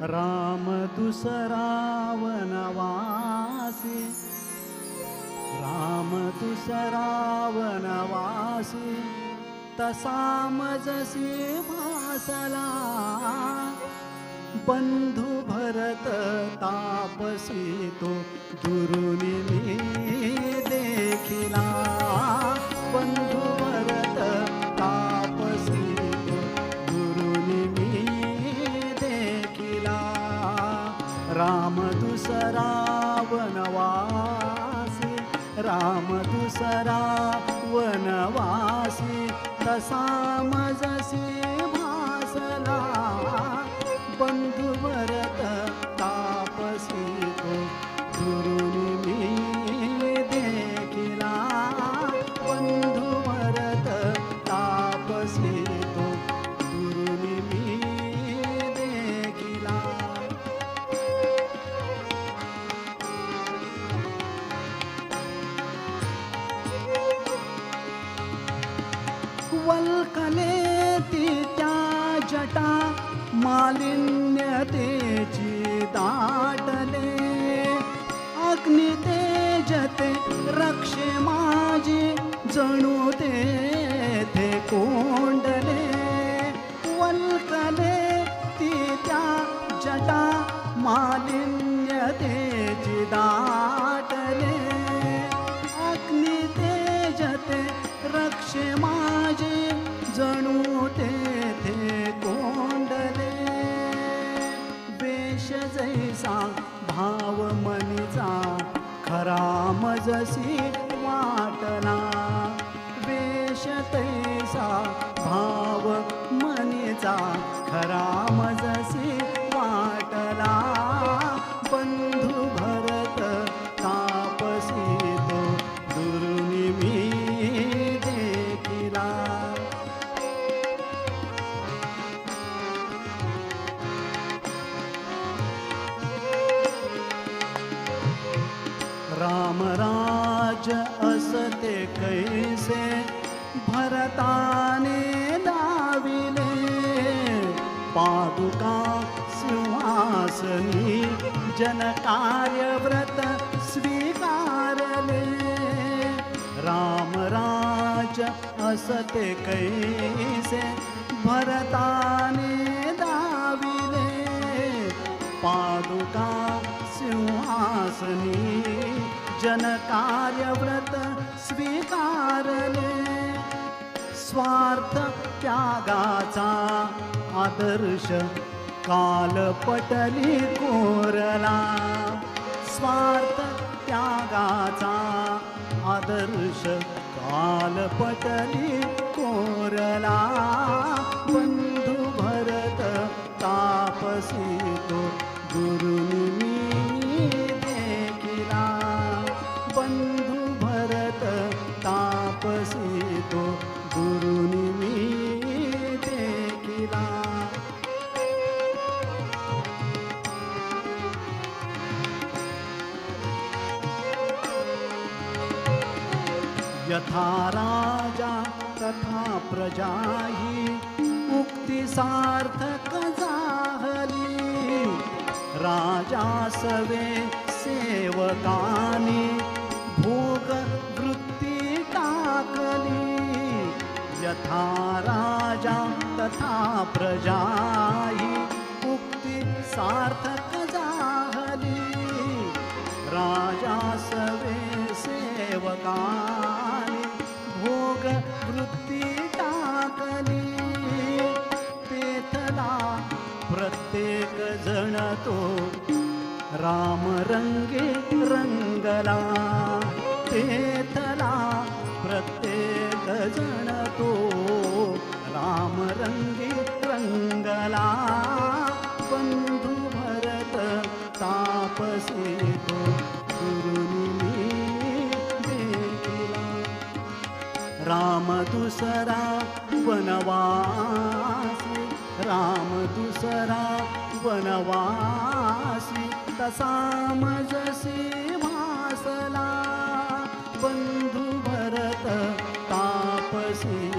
राम तुसरावनवासी राम दुसरा वनवासी तसा मजसे भासला बंधु भरत तापसी तो दुरुनी राम दुसरा वनवासी राम दुसरा वनवासी तसा मजसी वल्कले ती त्या जटा मालिन्यतेची दाटले. अग्नितेजते रक्षे माझी जणू ते कोंडले. वल्कले ती त्या जटा मालिन्यतेची दाटले. अग्निते जते रक्षे मा जणू तेथे कोंडले. वेश जैसा भाव मनीचा खरा मजसी वाटला. वेश तैसा भाव मनीचा खरा राज असते कैसे? भरताने दाविले पादुका सिंहासनी जनकार्यव्रत स्वीकारले। रामराज असते कैसे? भरताने दाविले पादुका सिंहासनी जनकार्यव्रत स्वीकारले. स्वार्थ त्यागाचा आदर्श कालपटली कोरला. स्वार्थ त्यागाचा आदर्श कालपटली कोरला. यथा राजा तथा प्रजाही उक्ती सार्थक जाहली. राजा सवे सेवकाने भोग वृत्ती टाकली. यथा राजा तथा प्रजाही उक्ती सार्थक जाहली. राजा सवे सेवकाने तेथला प्रत्येक जण तो राम रंगे रंगला. तेथला प्रत्येक जण तो राम रंगे रंगला. बंधू भरत तापसी तो गुरुनी देखिला. राम दुसरा वनवा राम दुसरा वनवासी तसा मजसी वासला बंधु भरत तापसी